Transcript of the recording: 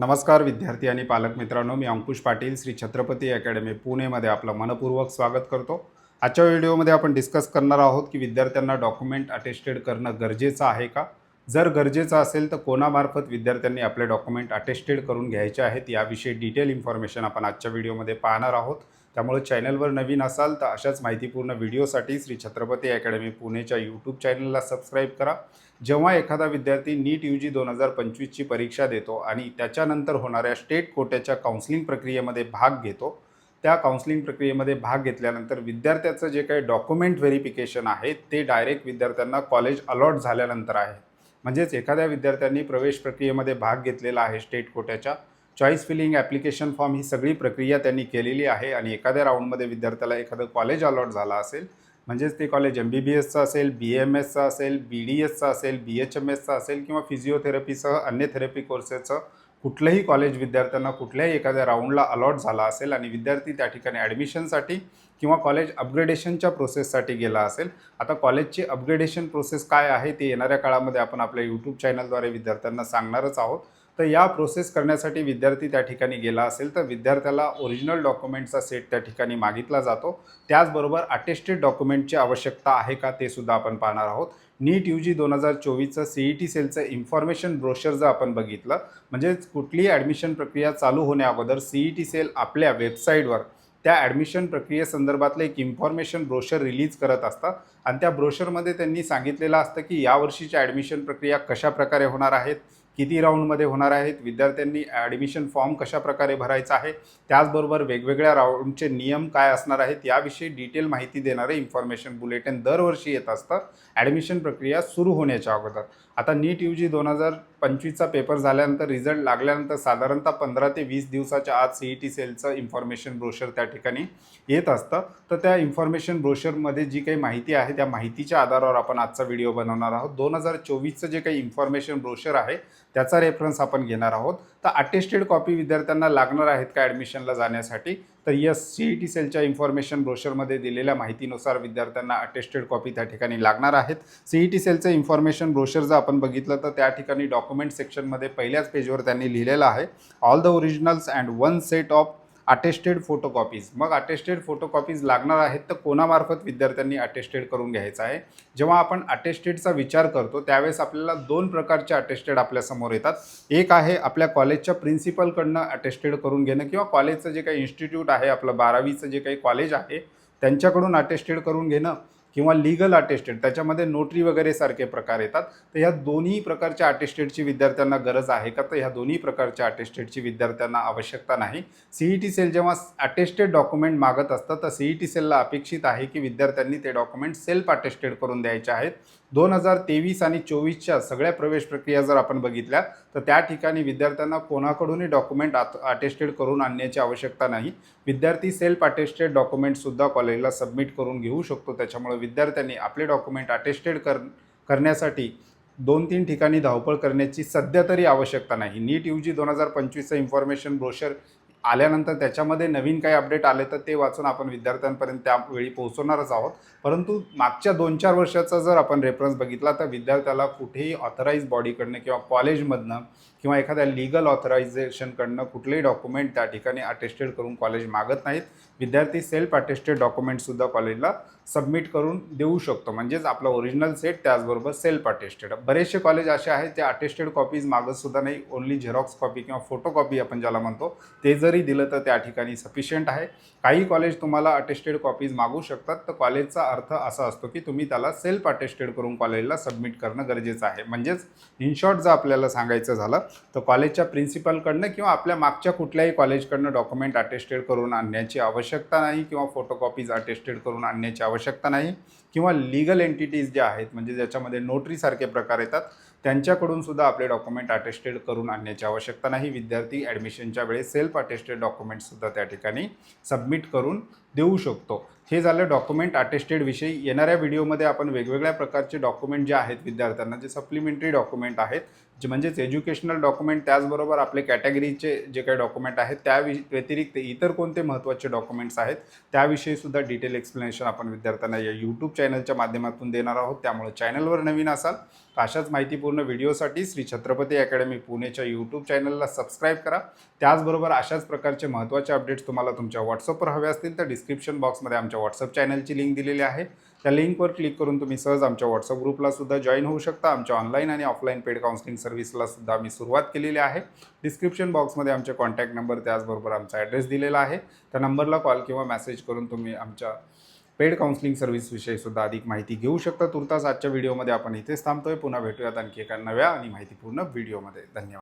नमस्कार विद्यार्थी आणि पालक मित्रांनो. मी अंकुश पाटील श्री छत्रपती अकॅडमी पुणेमध्ये आपलं मनपूर्वक स्वागत करतो. आजच्या व्हिडिओमध्ये आपण डिस्कस करणार आहोत की विद्यार्थ्यांना डॉक्युमेंट अटेस्टेड करणं गरजेचं आहे का? जर गरजेचं असेल तर कोणामार्फत विद्यार्थ्यांनी आपले डॉक्युमेंट अटेस्टेड करून घ्यायचे आहेत? याविषयी डिटेल इन्फॉर्मेशन आपण आजच्या व्हिडिओमध्ये पाहणार आहोत. त्यामुळे चॅनलवर नवीन असाल तर अशाच माहितीपूर्ण व्हिडिओसाठी श्री छत्रपती अकॅडमी पुणेच्या यूट्यूब चॅनलला सबस्क्राईब करा. जेव्हा एखादा विद्यार्थी नीट यू जी दोन हजार पंचवीसची परीक्षा देतो आणि त्याच्यानंतर होणाऱ्या स्टेट कोट्याच्या काउन्सिलिंग प्रक्रियेमध्ये भाग घेतो त्या काउन्सिलिंग प्रक्रियेमध्ये भाग घेतल्यानंतर विद्यार्थ्याचं जे काही डॉक्युमेंट व्हेरिफिकेशन आहे ते डायरेक्ट विद्यार्थ्यांना कॉलेज अलॉट झाल्यानंतर आहे. म्हणजेच एखाद्या विद्यार्थ्यांनी प्रवेश प्रक्रियेमध्ये भाग घेतलेला आहे स्टेट कोट्याच्या चॉईस फिलिंग ॲप्लिकेशन फॉर्म ही सगळी प्रक्रिया त्यांनी केलेली आहे आणि एखाद्या राऊंडमध्ये विद्यार्थ्याला एखादं कॉलेज अलॉट झाला असेल म्हणजेच ते कॉलेज एम बी बी एसचं असेल बी एम एसचं असेल बी डी एसचं असेल बी एच एम एसचं असेल किंवा फिजिओथेरपीसह अन्य थेरपी कोर्सेसचं कुठलंही कॉलेज विद्यार्थ्यांना कुठल्याही एखाद्या राऊंडला अलॉट झाला असेल आणि विद्यार्थी त्या ठिकाणी ॲडमिशनसाठी किंवा कॉलेज अपग्रेडेशनच्या प्रोसेससाठी गेला असेल आता कॉलेजची अपग्रेडेशन प्रोसेस काय आहे ते येणाऱ्या काळामध्ये आपण आपल्या यूट्यूब चॅनलद्वारे विद्यार्थ्यांना सांगणारच आहोत. तर या प्रोसेस करण्यासाठी विद्यार्थी त्या ठिकाणी गेला असेल तर विद्यार्थ्याला ओरिजिनल डॉक्युमेंटचा सेट त्या ठिकाणी मागितला जातो. त्याचबरोबर अटेस्टेड डॉक्युमेंटची आवश्यकता आहे का ते सुद्धा आपण पाहणार आहोत. नीट यू जी दोन हजार चोवीसचं सी ई टी सेलचं इन्फॉर्मेशन ब्रोशर जर आपण बघितलं म्हणजेच कुठलीही ॲडमिशन प्रक्रिया चालू होण्याअगोदर सी ई टी सेल आपल्या वेबसाईटवर त्या ॲडमिशन प्रक्रियेसंदर्भातलं एक इन्फॉर्मेशन ब्रोशर रिलीज करत असतात आणि त्या ब्रोशरमध्ये त्यांनी सांगितलेलं असतं की यावर्षीच्या ॲडमिशन प्रक्रिया कशा प्रकारे होणार आहेत किती राऊंडमध्ये होणार आहेत विद्यार्थ्यांनी ॲडमिशन फॉर्म कशाप्रकारे भरायचा आहे त्याचबरोबर वेगवेगळ्या राऊंडचे नियम काय असणार आहेत याविषयी डिटेल माहिती देणारे इन्फॉर्मेशन बुलेटिन दरवर्षी येत असतं. ॲडमिशन प्रक्रिया सुरू होण्याच्या अगोदर. आता नीट यू जी दोन हजार पंचवीसचा पेपर झाल्यानंतर रिझल्ट लागल्यानंतर साधारणतः पंधरा ते वीस दिवसाच्या आत सी ई टी सेलचं इन्फॉर्मेशन ब्रोशर त्या ठिकाणी येत असतं. तर त्या इन्फॉर्मेशन ब्रोशरमध्ये जी काही माहिती आहे त्या माहितीच्या आधारावर आपण आजचा व्हिडिओ बनवणार आहोत. दोन हजार चोवीसचं जे काही इन्फॉर्मेशन ब्रोशर आहे त्याचा रेफरन्स आपण घेणार आहोत. तर अटेस्टेड कॉपी विद्यार्थ्यांना लागणार आहेत का ॲडमिशनला जाण्यासाठी? तर यस सी ई टी सेलच्या इन्फॉर्मेशन ब्रोशरमध्ये दिलेल्या माहितीनुसार विद्यार्थ्यांना अटेस्टेड कॉपी त्या ठिकाणी लागणार आहेत. सी ई टी सेलचं इन्फॉर्मेशन ब्रोशर जर आपण बघितलं तर त्या ठिकाणी डॉक्युमेंट सेक्शनमध्ये पहिल्याच पेजवर त्यांनी लिहिलेलं आहे. All the originals and one set of attested photocopies मग अटेस्टेड फोटोकॉपीज लागणार आहेत तर कोणामार्फत विद्यार्थ्यांनी अटेस्टेड करून घ्यायचं आहे? जेव्हा आपण अटेस्टेडचा विचार करतो त्यावेळेस आपल्याला दोन प्रकारचे अटेस्टेड आपल्यासमोर येतात. एक आहे आपल्या कॉलेजच्या प्रिन्सिपलकडनं अटेस्टेड करून घेणं किंवा कॉलेजचं जे काही इन्स्टिट्यूट आहे आपलं बारावीचं जे काही कॉलेज आहे त्यांच्याकडून अटेस्टेड करून घेणं. किंवा लिगल अटेस्टेड त्याच्यामध्ये नोटरी वगैरे सारखे प्रकार येतात. तर ह्या दोन्ही प्रकारच्या अटेस्टेडची विद्यार्थ्यांना गरज आहे का? तर ह्या दोन्ही प्रकारच्या अटेस्टेडची विद्यार्थ्यांना आवश्यकता नाही. सी ई टी सेल जेव्हा अटेस्टेड डॉक्युमेंट मागत असतं तर सी ई टी सेलला अपेक्षित आहे की विद्यार्थ्यांनी ते डॉक्युमेंट सेल्फ अटेस्टेड करून द्यायचे आहेत. दोन हजार तेवीस आणि चोवीसच्या सगळ्या प्रवेश प्रक्रिया जर आपण बघितल्या तर त्या ठिकाणी विद्यार्थ्यांना कोणाकडूनही डॉक्युमेंट आत अटेस्टेड करून आणण्याची आवश्यकता नाही. विद्यार्थी सेल्फ अटेस्टेड डॉक्युमेंटसुद्धा कॉलेजला सबमिट करून घेऊ शकतो. त्याच्यामुळे विद्यार्थ्यांनी आपले डॉक्युमेंट अटेस्टेड कर करण्यासाठी दोन तीन ठिकाणी धावपळ करण्याची सध्या तरी आवश्यकता नाही. नीट यू जी दोन हजार पंचवीसचं इन्फॉर्मेशन ब्रोशर आल्यानंतर त्याच्यामध्ये नवीन काही अपडेट आले तर ते वाचून आपण विद्यार्थ्यांपर्यंत त्यावेळी पोहोचवणारच आहोत. परंतु मागच्या दोन चार वर्षाचा जर आपण रेफरन्स बघितला तर विद्यार्थ्याला कुठेही ऑथराईज बॉडीकडनं किंवा कॉलेजमधनं किंवा एखाद्या लिगल ऑथरायझेशनकडनं कुठलेही डॉक्युमेंट त्या ठिकाणी अटेस्टेड करून कॉलेज मागत नाहीत. विद्यार्थी सेल्फ अटेस्टेड डॉक्युमेंटसुद्धा कॉलेजला सबमिट करून देऊ शकतो. म्हणजेच आपलं ओरिजिनल सेट त्याचबरोबर सेल्फ अटेस्टेड बरेचसे कॉलेज असे आहेत जे अटेस्टेड कॉपीज मागतसुद्धा नाही. ओन्ली झेरॉक्स कॉपी किंवा फोटो कॉपी आपण ज्याला म्हणतो ते जरी दिलं तर त्या ठिकाणी सफिशियंट आहे. काही कॉलेज तुम्हाला अटेस्टेड कॉपीज मागू शकतात. तर कॉलेजचा अर्थ असा असतो की तुम्ही त्याला सेल्फ अटेस्टेड करून कॉलेजला सबमिट करणं गरजेचं आहे. म्हणजेच इन शॉर्ट जर आपल्याला सांगायचं झालं तर कॉलेजच्या प्रिन्सिपलकडनं किंवा आपल्या मागच्या कुठल्याही कॉलेजकडनं डॉक्युमेंट अटेस्टेड करून आणण्याची आवश्यकता नाही किंवा फोटोकॉपीज अटेस्टेड करून आणण्याची आवश्यकता नाही किंवा लिगल एंटिटीज ज्या आहेत म्हणजे ज्याच्यामध्ये नोटरीसारखे प्रकार येतात त्यांच्याकडून सुद्धा आपले डॉक्युमेंट अटेस्टेड करून आणण्याची आवश्यकता नाही. विद्यार्थी ॲडमिशनच्या वेळेस सेल्फ अटेस्टेड डॉक्युमेंटसुद्धा त्या ठिकाणी सबमिट करून देऊ शकतो. हे झालं डॉक्युमेंट अटेस्टेड विषयी. येणाऱ्या व्हिडिओमध्ये आपण वेगवेगळ्या प्रकारचे डॉक्युमेंट जे आहेत विद्यार्थ्यांना जे सप्लिमेंटरी डॉक्युमेंट आहेत जे म्हणजेच एज्युकेशनल डॉक्युमेंट त्याचबरोबर आपले कॅटेगरीचे जे काही डॉक्युमेंट आहेत त्या वि व्यतिरिक्त इतर कोणते महत्त्वाचे डॉक्युमेंट्स आहेत त्याविषयी सुद्धा डिटेल एक्सप्लेनेशन आपण विद्यार्थ्यांना या यूट्यूब चॅनलच्या माध्यमातून देणार आहोत. त्यामुळे चॅनलवर नवीन असाल तर अशाच माहितीपूर्ण व्हिडिओसाठी श्री छत्रपती अकॅडमी पुणेच्या यूट्यूब चॅनलला सबस्क्राईब करा. त्याचबरोबर अशाच प्रकारचे महत्त्वाचे अपडेट्स तुम्हाला तुमच्या व्हॉट्सअपवर हवे असतील तर डिस्क्रिप्शन बॉक्समध्ये आमच्या व्हॉट्सअप चॅनलची लिंक दिलेली आहे. त्या लिंकवर क्लिक करून तुम्ही सहज आमच्या व्हॉट्सअप ग्रुपला सुद्धा जॉईन होऊ शकता. आमच्या ऑनलाईन आणि ऑफलाईन पेड काउन्सिलिंग सर्व्हिसला सुद्धा आम्ही सुरुवात केलेली आहे. डिस्क्रिप्शन बॉक्समध्ये आमचे कॉन्टॅक्ट नंबर त्याचबरोबर आमचा ॲड्रेस दिलेला आहे. त्या नंबरला कॉल किंवा मेसेज करून तुम्ही आमच्या पेड काउन्सिलिंग सर्व्हिसविषयी सुद्धा अधिक माहिती घेऊ शकता. तुर्तास आजच्या व्हिडिओमध्ये आपण इथेच थांबतोय. पुन्हा भेटूयात आणखी एका नव्या आणि माहितीपूर्ण व्हिडिओमध्ये धन्यवाद.